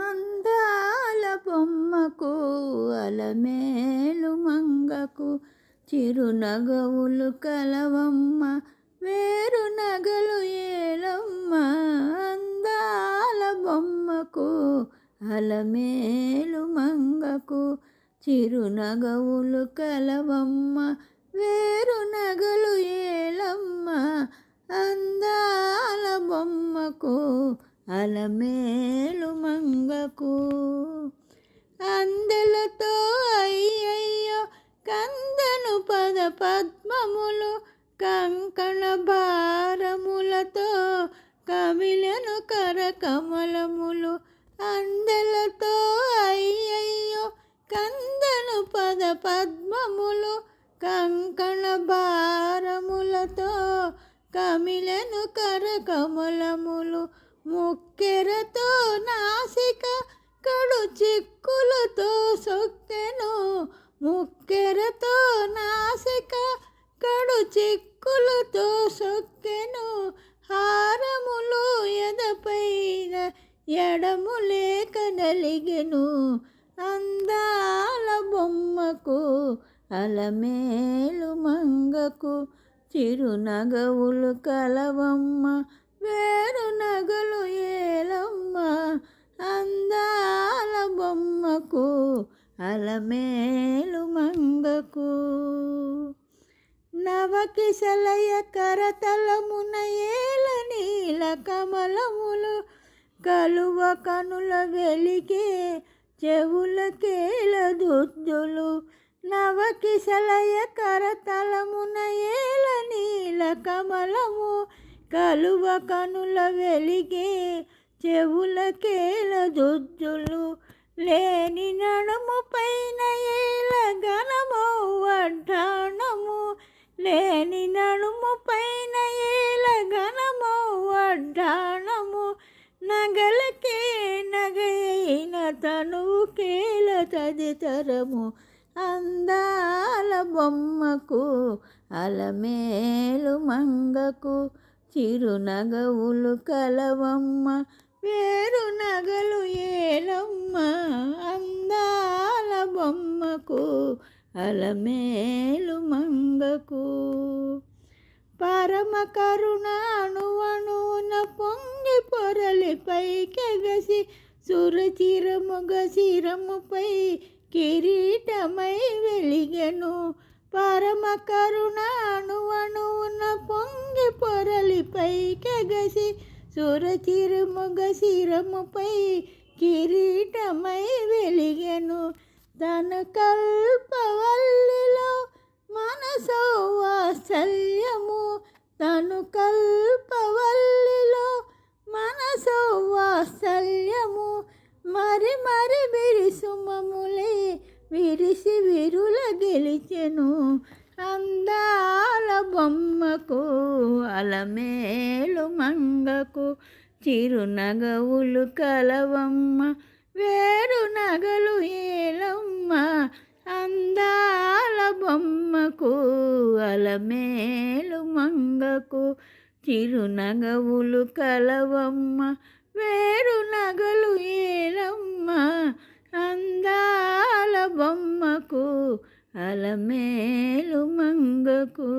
అందాల బొమ్మకు అలమేలు మంగకు చిరునగవులు కలవమ్మ వేరు నగలు ఏలమ్మ. అందాల బొమ్మకు అలమేలు మంగకు చిరునగవులు కలవమ్మ వేరు నగలు ఏలమ్మ. అందాల బొమ్మకు అలమే మేలు మంగకు. అందెలతో అయ్యయ్యో కందను పద పద్మములు కంకణ భారములతో కమిలను కరకమలములు అందెలతో అయ్యయ్యో కందను పద పద్మములు కంకణ భారములతో కమిలను కరకమలములు ముక్కెరతో కడు చిక్కులతో సొక్కెను. హారములు ఎదపైన ఎడము లేక నలిగెను. అందాల బొమ్మకు అలమేలు మంగకు చిరునగవులు కలవమ్మ వేరు నగలు ఏలమ్మ. అందాల బొమ్మకు అలమేలు మంగకు. నవకిశలయ కరతలమున ఏల నీల కమలములు కలువ కనుల వెలిగే చెవులకేల దుద్దులు. నవకిశలయ కరతలమున ఏల నీల కమలము కలువ కనుల వెలిగే చెవులకేల దుద్దులు. లేని నడుము పైన ఏల గణము తరము అందాల బొమ్మకు అలమేలు మంగకు చిరునగవులు కలవమ్మ వేరు నగలు ఏలమ్మ అందాల బొమ్మకు అలమేలు మంగకు. పరమ కరుణ పొంగి పొరలి పైకెగసి సురచిరముగ శిరముపై కిరీటమై వెలిగెను. పరమ కరుణ అణువణువున పొంగి పొరలిపై పైకెగసి సురచిరుముగ శిరముపై కిరీటమై వెలిగెను. తన కల్పవల్లిలో మనసో వాత్సల్యము తను కల్పవల్లి విరిసి విరుల గెలిచెను. అందాల బొమ్మకు అలమేలు మంగకు చిరునగవులు కలవమ్మ వేరు నగలు ఏలమ్మ. అందాల బొమ్మకు అలమేలు మంగకు చిరునగవులు కలవమ్మ వేరు నగలు ఏలమ్మ. అందాల బొమ్మకు అలమేలు మంగకు.